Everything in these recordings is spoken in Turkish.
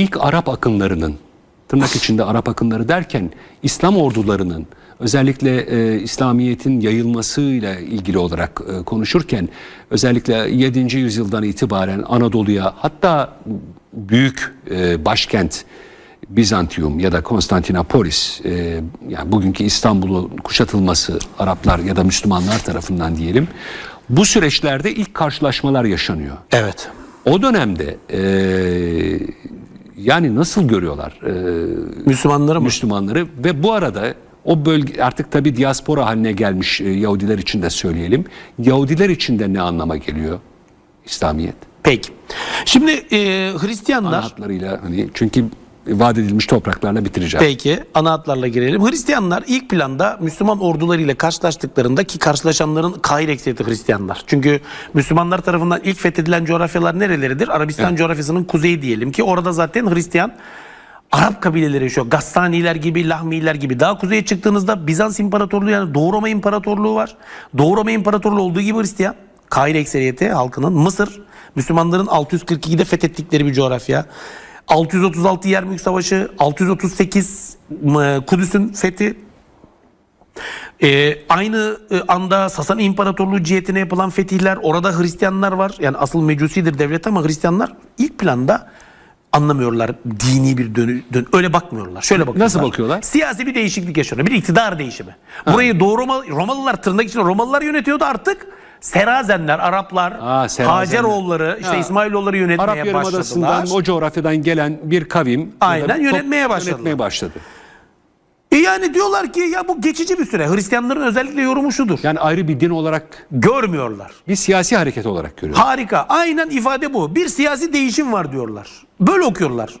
ilk Arap akınlarının tırnak içinde Arap akınları derken İslam ordularının özellikle e, İslamiyet'in yayılmasıyla ilgili olarak e, konuşurken özellikle 7. yüzyıldan itibaren Anadolu'ya hatta büyük e, başkent Bizantium ya da Konstantinopolis e, yani bugünkü İstanbul'un kuşatılması Araplar ya da Müslümanlar tarafından diyelim bu süreçlerde ilk karşılaşmalar yaşanıyor. Evet. O dönemde e, yani nasıl görüyorlar e, Müslümanları mı? Müslümanları ve bu arada o bölge artık tabi diaspora haline gelmiş e, Yahudiler için de söyleyelim. Yahudiler için de ne anlama geliyor İslamiyet? Peki. Şimdi e, Hristiyanlar Ana hatlarıyla hani çünkü vaat edilmiş topraklarla bitireceğim. Peki ana hatlarla girelim. Hristiyanlar ilk planda Müslüman ordularıyla karşılaştıklarında ki karşılaşanların kahir ekseriyeti Hristiyanlar. Çünkü Müslümanlar tarafından ilk fethedilen coğrafyalar nereleridir? Arabistan coğrafyasının kuzeyi diyelim ki orada zaten Hristiyan Arap kabileleri yaşıyor. Gassaniler gibi, Lahmiler gibi. Daha kuzeye çıktığınızda Bizans İmparatorluğu yani Doğu Roma İmparatorluğu var. Doğu Roma İmparatorluğu olduğu gibi Hristiyan. Kahire ekseriyeti halkının Mısır, Müslümanların 642'de fethettikleri bir coğrafya. 636 Yermük Savaşı, 638 m- Kudüs'ün fethi, ee, aynı e, anda Sasani İmparatorluğu cihetine yapılan fetihler, orada Hristiyanlar var. Yani asıl mecusidir devlet ama Hristiyanlar ilk planda anlamıyorlar dini bir dönü, dön öyle bakmıyorlar. Şöyle bakıyorlar. Nasıl bakıyorlar? Siyasi bir değişiklik yaşanıyor. Bir iktidar değişimi. Burayı Doğu Roma, Romalılar tırnak içinde Romalılar yönetiyordu artık. Serazenler, Araplar, Aa, Serazenler. Haceroğulları, işte Ha. İsmailoğulları yönetmeye Arap Yarımadası'ndan başladılar. o coğrafyadan gelen bir kavim ya da Aynen, bir top- yönetmeye başladılar. yönetmeye başladı. E yani diyorlar ki ya bu geçici bir süre. Hristiyanların özellikle yorumu şudur. Yani ayrı bir din olarak Görmüyorlar. bir siyasi hareket olarak görüyor. Harika. Aynen ifade bu. Bir siyasi değişim var diyorlar. Böyle okuyorlar.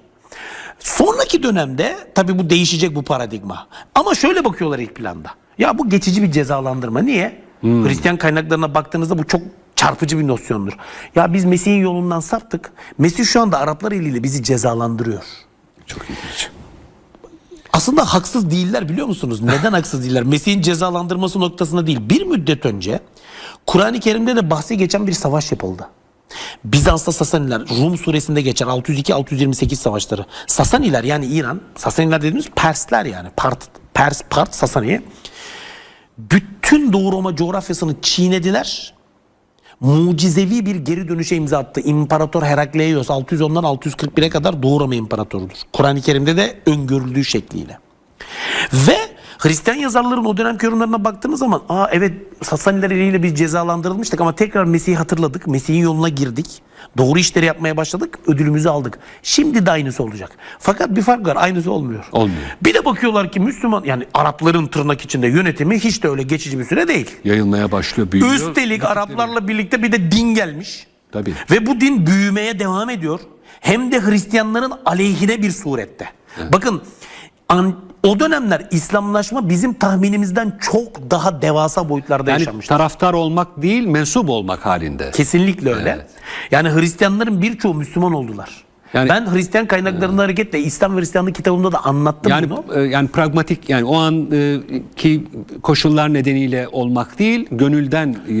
Sonraki dönemde tabii bu değişecek bu paradigma. Ama şöyle bakıyorlar ilk planda. Ya bu geçici bir cezalandırma. Niye? Hristiyan kaynaklarına baktığınızda bu çok çarpıcı bir nosyondur. Ya biz Mesih'in yolundan saptık. Mesih şu anda Araplar eliyle bizi cezalandırıyor. Çok ilginç. Aslında haksız değiller biliyor musunuz? Neden haksız değiller? Mesih'in cezalandırması noktasında değil. Bir müddet önce Kur'an-ı Kerim'de de bahsi geçen bir savaş yapıldı. Bizans'ta Sasaniler, Rum suresinde geçer 602-628 savaşları. Sasaniler yani İran, Sasaniler dediğimiz Persler yani. Part, Pers, Part, Sasani. Bütün Doğu Roma coğrafyasını çiğnediler. Mucizevi bir geri dönüşe imza attı. İmparator Herakleios 610'dan 641'e kadar Doğu Roma İmparatorudur. Kur'an-ı Kerim'de de öngörüldüğü şekliyle. Ve Hristiyan yazarların o dönemki yorumlarına baktığınız zaman aa evet Sasaniler eliyle biz cezalandırılmıştık ama tekrar Mesih'i hatırladık. Mesih'in yoluna girdik. Doğru işleri yapmaya başladık. Ödülümüzü aldık. Şimdi de aynısı olacak. Fakat bir fark var. Aynısı olmuyor. Olmuyor. Bir de bakıyorlar ki Müslüman yani Arapların tırnak içinde yönetimi hiç de öyle geçici bir süre değil. Yayılmaya başlıyor, büyüyor. Üstelik Araplarla birlikte bir de din gelmiş. Tabii. Ve bu din büyümeye devam ediyor. Hem de Hristiyanların aleyhine bir surette. Bakın an- o dönemler İslamlaşma bizim tahminimizden çok daha devasa boyutlarda Yani yaşanmıştır. taraftar olmak değil, mensup olmak halinde. Kesinlikle öyle. Evet. Yani Hristiyanların birçoğu Müslüman oldular. Yani- ben Hristiyan kaynaklarında hareketle İslam ve Hristiyanlık kitabımda da anlattım Yani bunu. e, yani pragmatik yani o anki koşullar nedeniyle olmak değil, gönülden e,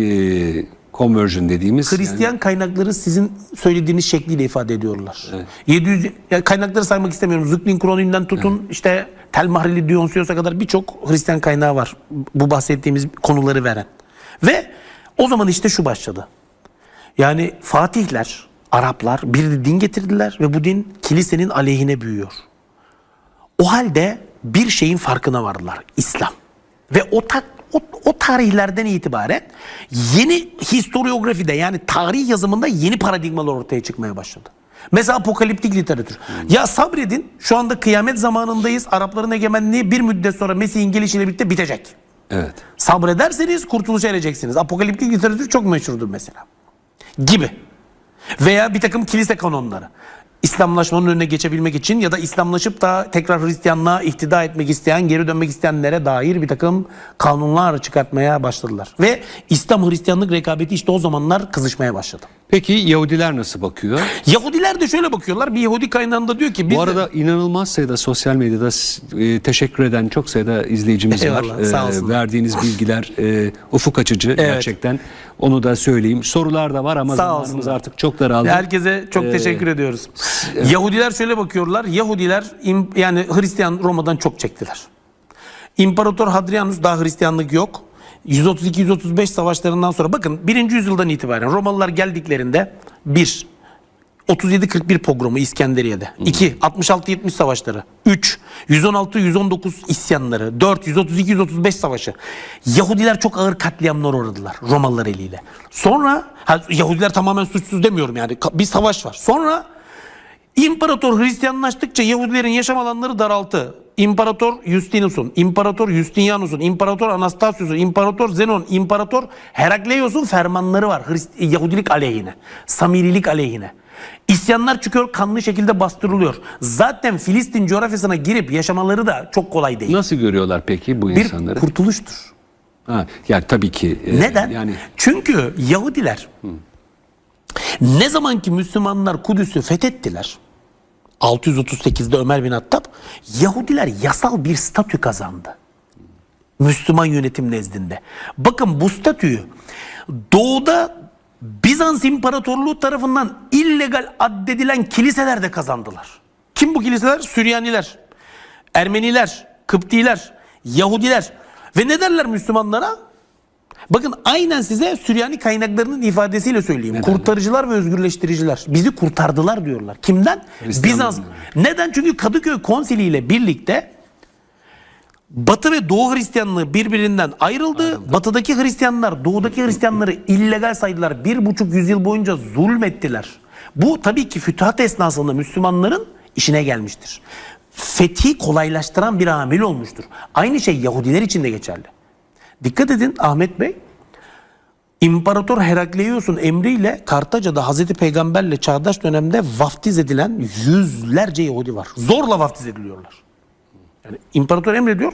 conversion dediğimiz Hristiyan kaynakları sizin söylediğiniz şekliyle ifade ediyorlar. 700 ya kaynakları saymak istemiyorum. Züklin Kroni'nden tutun işte Tel Mahrili Dionysios'a kadar birçok Hristiyan kaynağı var. Bu bahsettiğimiz konuları veren. Ve o zaman işte şu başladı. Yani Fatihler, Araplar bir din getirdiler ve bu din kilisenin aleyhine büyüyor. O halde bir şeyin farkına vardılar. İslam. Ve o, ta- o, o tarihlerden itibaren yeni historiografide yani tarih yazımında yeni paradigmalar ortaya çıkmaya başladı. Mesela apokaliptik literatür. Ya sabredin şu anda kıyamet zamanındayız. Arapların egemenliği bir müddet sonra Mesih'in gelişiyle birlikte bitecek. Evet. Sabrederseniz kurtuluşa ereceksiniz. Apokaliptik literatür çok meşhurdur mesela. Gibi. Veya bir takım kilise kanonları. İslamlaşmanın önüne geçebilmek için ya da İslamlaşıp da tekrar Hristiyanlığa ihtida etmek isteyen, geri dönmek isteyenlere dair bir takım kanunlar çıkartmaya başladılar. Ve İslam Hristiyanlık rekabeti işte o zamanlar kızışmaya başladı. Peki Yahudiler nasıl bakıyor? Yahudiler de şöyle bakıyorlar. Bir Yahudi kaynağında diyor ki biz Bu de- arada inanılmaz sayıda sosyal medyada e, teşekkür eden çok sayıda izleyicimiz Eyvallah, var. sağ E, olsunlar. verdiğiniz bilgiler e, ufuk açıcı gerçekten. Onu da söyleyeyim. Sorular da var ama Sağ zamanımız olsunlar. artık çok daraldı. Herkese çok Ee, teşekkür ediyoruz. Yahudiler şöyle bakıyorlar. Yahudiler yani Hristiyan Roma'dan çok çektiler. İmparator Hadrianus daha Hristiyanlık yok. 132-135 savaşlarından sonra bakın 1. yüzyıldan itibaren Romalılar geldiklerinde 1 37-41 pogromu İskenderiye'de. 2 66-70 savaşları. 3 116-119 isyanları. 4 132-135 savaşı. Yahudiler çok ağır katliamlar uğradılar Romalılar eliyle. Sonra ha, Yahudiler tamamen suçsuz demiyorum yani. Bir savaş var. Sonra İmparator Hristiyanlaştıkça Yahudilerin yaşam alanları daraltı. İmparator Justinus'un, İmparator Justinianus'un, İmparator Anastasius'un, İmparator Zenon, İmparator Herakleios'un fermanları var Hrist- Yahudilik aleyhine, Samirilik aleyhine. İsyanlar çıkıyor, kanlı şekilde bastırılıyor. Zaten Filistin coğrafyasına girip yaşamaları da çok kolay değil. Nasıl görüyorlar peki bu Bir insanları? kurtuluştur. Ha, yani tabii ki. e, Neden? Yani Çünkü Yahudiler ne zaman ki Müslümanlar Kudüs'ü fethettiler 638'de Ömer bin Hattab Yahudiler yasal bir statü kazandı. Müslüman yönetim nezdinde. Bakın bu statüyü doğuda Bizans İmparatorluğu tarafından illegal addedilen kiliseler de kazandılar. Kim bu kiliseler? Süryaniler, Ermeniler, Kıptiler, Yahudiler. Ve ne derler Müslümanlara? Bakın aynen size Süryani kaynaklarının ifadesiyle söyleyeyim. Kurtarıcılar ve özgürleştiriciler. Bizi kurtardılar diyorlar. Kimden? Bizans. Neden? Çünkü Kadıköy Konsili ile birlikte Batı ve Doğu Hristiyanlığı birbirinden ayrıldı. Batıdaki Hristiyanlar Doğudaki Hristiyanları illegal saydılar. Bir buçuk yüzyıl boyunca zulmettiler. Bu tabii ki fütuhat esnasında Müslümanların işine gelmiştir. Fethi kolaylaştıran bir amil olmuştur. Aynı şey Yahudiler için de geçerli. Dikkat edin Ahmet Bey. İmparator Herakleios'un emriyle Kartaca'da Hazreti Peygamberle çağdaş dönemde vaftiz edilen yüzlerce Yahudi var. Zorla vaftiz ediliyorlar. Yani imparator emrediyor.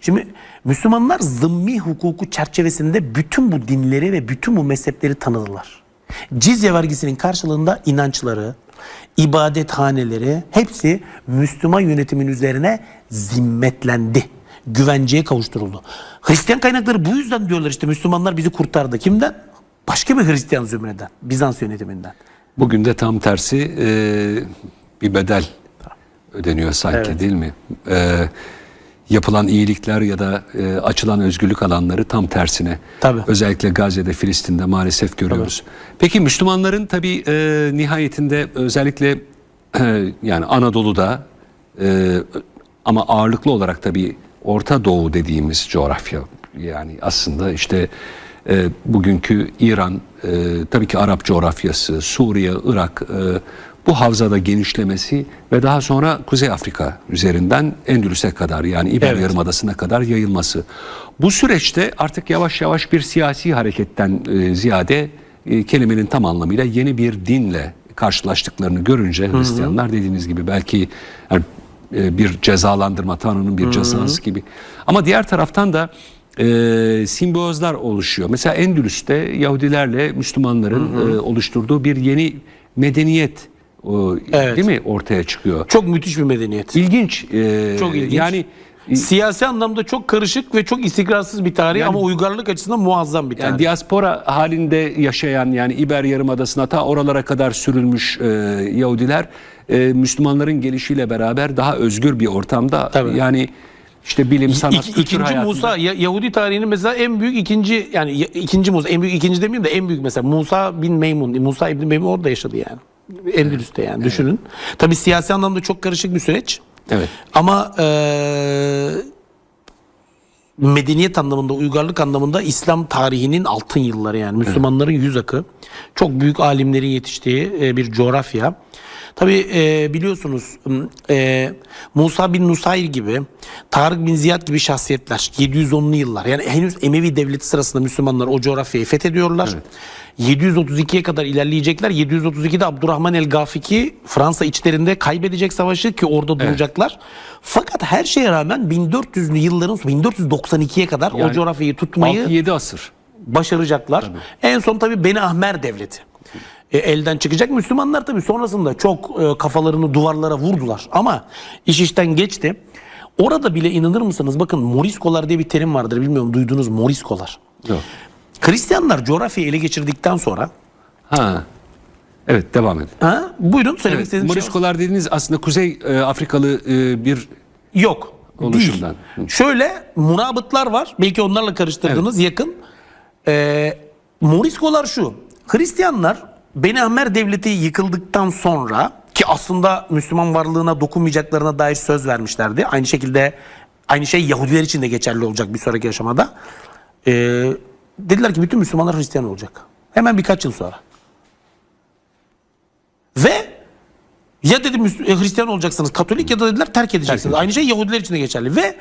Şimdi Müslümanlar zımmi hukuku çerçevesinde bütün bu dinleri ve bütün bu mezhepleri tanıdılar. Cizye vergisinin karşılığında inançları, ibadethaneleri hepsi Müslüman yönetimin üzerine zimmetlendi. Güvenceye kavuşturuldu. Hristiyan kaynakları bu yüzden diyorlar işte Müslümanlar bizi kurtardı. Kimden? Başka bir Hristiyan zümreden. Bizans yönetiminden. bugün de tam tersi e, bir bedel ödeniyor sanki değil mi? E, yapılan iyilikler ya da e, açılan özgürlük alanları tam tersine. Tabii. Özellikle Gazze'de, Filistin'de maalesef görüyoruz. Peki Müslümanların tabii e, nihayetinde özellikle e, yani Anadolu'da e, ama ağırlıklı olarak tabii Orta Doğu dediğimiz coğrafya yani aslında işte e, bugünkü İran, e, tabii ki Arap coğrafyası, Suriye, Irak e, bu havzada genişlemesi ve daha sonra Kuzey Afrika üzerinden Endülüs'e kadar yani İber Evet. Yarımadası'na kadar yayılması. Bu süreçte artık yavaş yavaş bir siyasi hareketten e, ziyade e, kelimenin tam anlamıyla yeni bir dinle karşılaştıklarını görünce Hristiyanlar dediğiniz gibi belki yani, e, bir cezalandırma, Tanrı'nın bir cezası gibi. Ama diğer taraftan da e, simbiyozlar oluşuyor. Mesela Endülüs'te Yahudilerle Müslümanların e, oluşturduğu bir yeni medeniyet o, Evet. değil mi ortaya çıkıyor. Çok müthiş bir medeniyet. İlginç. e, Çok ilginç. Yani Siyasi anlamda çok karışık ve çok istikrarsız bir tarih ama uygarlık açısından muazzam bir tarih. Yani diaspora halinde yaşayan yani İber Yarımadası'na ta oralara kadar sürülmüş e, Yahudiler e, Müslümanların gelişiyle beraber daha özgür bir ortamda Tabii. yani işte bilim, sanat, İki- kültür ikinci hayatında. Musa Ya- Yahudi tarihinin mesela en büyük ikinci yani ya- ikinci Musa en büyük ikinci demeyeyim de en büyük mesela Musa bin Meymun Musa İbni Meymun orada yaşadı yani. Endülüs'te yani düşünün. Tabi siyasi anlamda çok karışık bir süreç. Evet. Ama eee, medeniyet anlamında, uygarlık anlamında İslam tarihinin altın yılları yani Müslümanların yüz akı. Çok büyük alimlerin yetiştiği e, bir coğrafya. Tabi biliyorsunuz m, e, Musa bin Nusayr gibi, Tarık bin Ziyad gibi şahsiyetler 710'lu yıllar yani henüz Emevi devleti sırasında Müslümanlar o coğrafyayı fethediyorlar. 732'ye kadar ilerleyecekler. 732'de Abdurrahman el Gafiki Fransa içlerinde kaybedecek savaşı ki orada duracaklar. Fakat her şeye rağmen 1400'lü yılların 1492'ye kadar o Yani coğrafyayı tutmayı 6-7 asır. başaracaklar. En son tabii Beni Ahmer devleti. E, elden çıkacak. Müslümanlar tabii sonrasında çok e, kafalarını duvarlara vurdular. Ama iş işten geçti. Orada bile inanır mısınız? Bakın Moriskolar diye bir terim vardır. Bilmiyorum duydunuz? Moriskolar. Yok. Hristiyanlar coğrafyayı ele geçirdikten sonra Ha. Evet devam edin. ha, buyurun söylemek Evet, istediğiniz şey Moriskolar dediğiniz aslında Kuzey e, Afrikalı e, bir Yok. Oluşumdan. Değil. Şöyle murabıtlar var. Belki onlarla karıştırdığınız yakın. Ee, Moriskolar şu. Hristiyanlar Beni Amer Devleti yıkıldıktan sonra ki aslında Müslüman varlığına dokunmayacaklarına dair söz vermişlerdi. Aynı şekilde aynı şey Yahudiler için de geçerli olacak bir sonraki aşamada. Ee, dediler ki bütün Müslümanlar Hristiyan olacak. Hemen birkaç yıl sonra. Ve ya dedi e, Hristiyan olacaksınız Katolik ya da dediler terk edeceksiniz. Aynı şey Yahudiler için de geçerli. Ve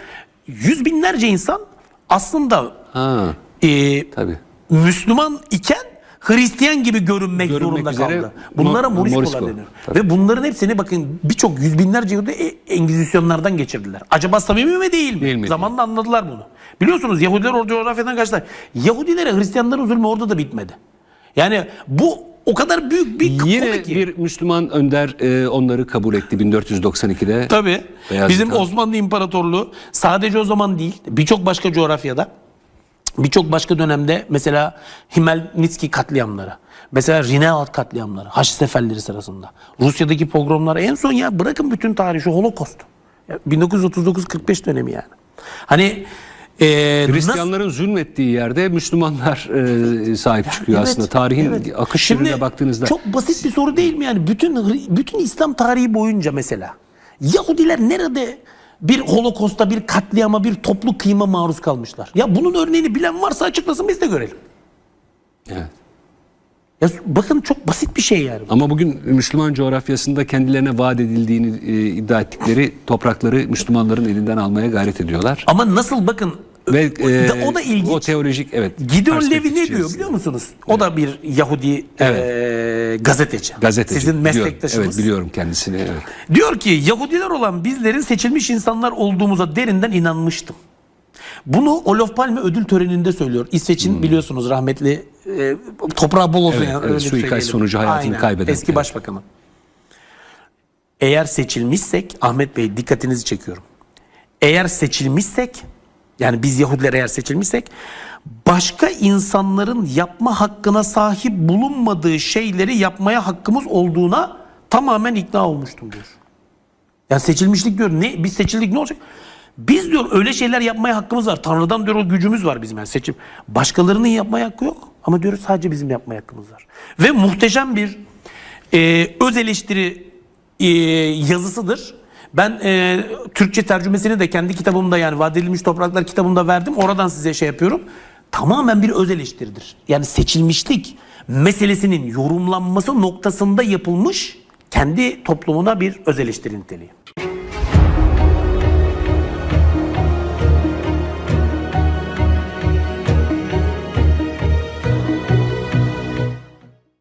yüz binlerce insan aslında ha e, tabii. Müslüman iken Hristiyan gibi görünmek, Görünmek zorunda kaldı. Bunlara Mo- Moriskolar Morisko. deniyor. Tabii. Ve bunların hepsini bakın birçok yüz binlerce Yahudi e- Engizisyonlardan geçirdiler. Acaba samimi mi değil mi? Değil mi? Zamanla anladılar bunu. Biliyorsunuz Yahudiler o coğrafyadan kaçtılar. Yahudilere Hristiyanların zulmü orada da bitmedi. Yani bu o kadar büyük bir konu Yine ki. bir Müslüman önder e, onları kabul etti 1492'de. Tabii. Bizim. Osmanlı İmparatorluğu sadece o zaman değil birçok başka coğrafyada birçok başka dönemde mesela Himelnitski katliamları mesela Rinealt katliamları Haçlı seferleri sırasında Rusya'daki pogromlar en son ya bırakın bütün tarihi şu Holocaust. Ya 1939-45 dönemi yani. Hani e, nasıl- Hristiyanların zulmettiği yerde Müslümanlar e, sahip çıkıyor Evet, aslında. Tarihin evet. akış yönüne baktığınızda. Çok basit bir soru değil mi yani? Bütün bütün İslam tarihi boyunca mesela Yahudiler nerede bir holokosta, bir katliama, bir toplu kıyıma maruz kalmışlar? Ya bunun örneğini bilen varsa açıklasın biz de görelim. Evet. Ya bakın çok basit bir şey yani. Ama bugün Müslüman coğrafyasında kendilerine vaat edildiğini e, iddia ettikleri toprakları Müslümanların elinden almaya gayret ediyorlar. Ama nasıl bakın Ve e, o da ilginç. O teolojik evet. Gideon Levi ne diyor biliyor musunuz? O da bir Yahudi e, gazeteci. Gazeteci. Sizin biliyorum. meslektaşınız. Evet biliyorum kendisini. Evet. Diyor ki Yahudiler olan bizlerin seçilmiş insanlar olduğumuza derinden inanmıştım. Bunu Olof Palme ödül töreninde söylüyor. İsveç'in biliyorsunuz rahmetli e, toprağı bol olsun. Hmm. Evet, yani, evet, öyle suikast sonucu hayatını kaybeden. Eski Evet. başbakanı. Eğer seçilmişsek Ahmet Bey dikkatinizi çekiyorum. Eğer seçilmişsek yani biz Yahudiler eğer seçilmişsek başka insanların yapma hakkına sahip bulunmadığı şeyleri yapmaya hakkımız olduğuna tamamen ikna olmuştum diyor. Yani seçilmişlik diyor. Ne biz seçildik ne olacak? Biz diyor öyle şeyler yapmaya hakkımız var. Tanrı'dan diyor o gücümüz var bizim yani seçim. Başkalarının yapmaya hakkı yok. Ama diyoruz sadece bizim yapmaya hakkımız var. Ve muhteşem bir e, öz eleştiri e, yazısıdır. Ben e, Türkçe tercümesini de kendi kitabımda yani Vaat Edilmiş Topraklar kitabımda verdim. Oradan size şey yapıyorum. Tamamen bir öz eleştiridir. Yani seçilmişlik meselesinin yorumlanması noktasında yapılmış kendi toplumuna bir öz eleştiri niteliği.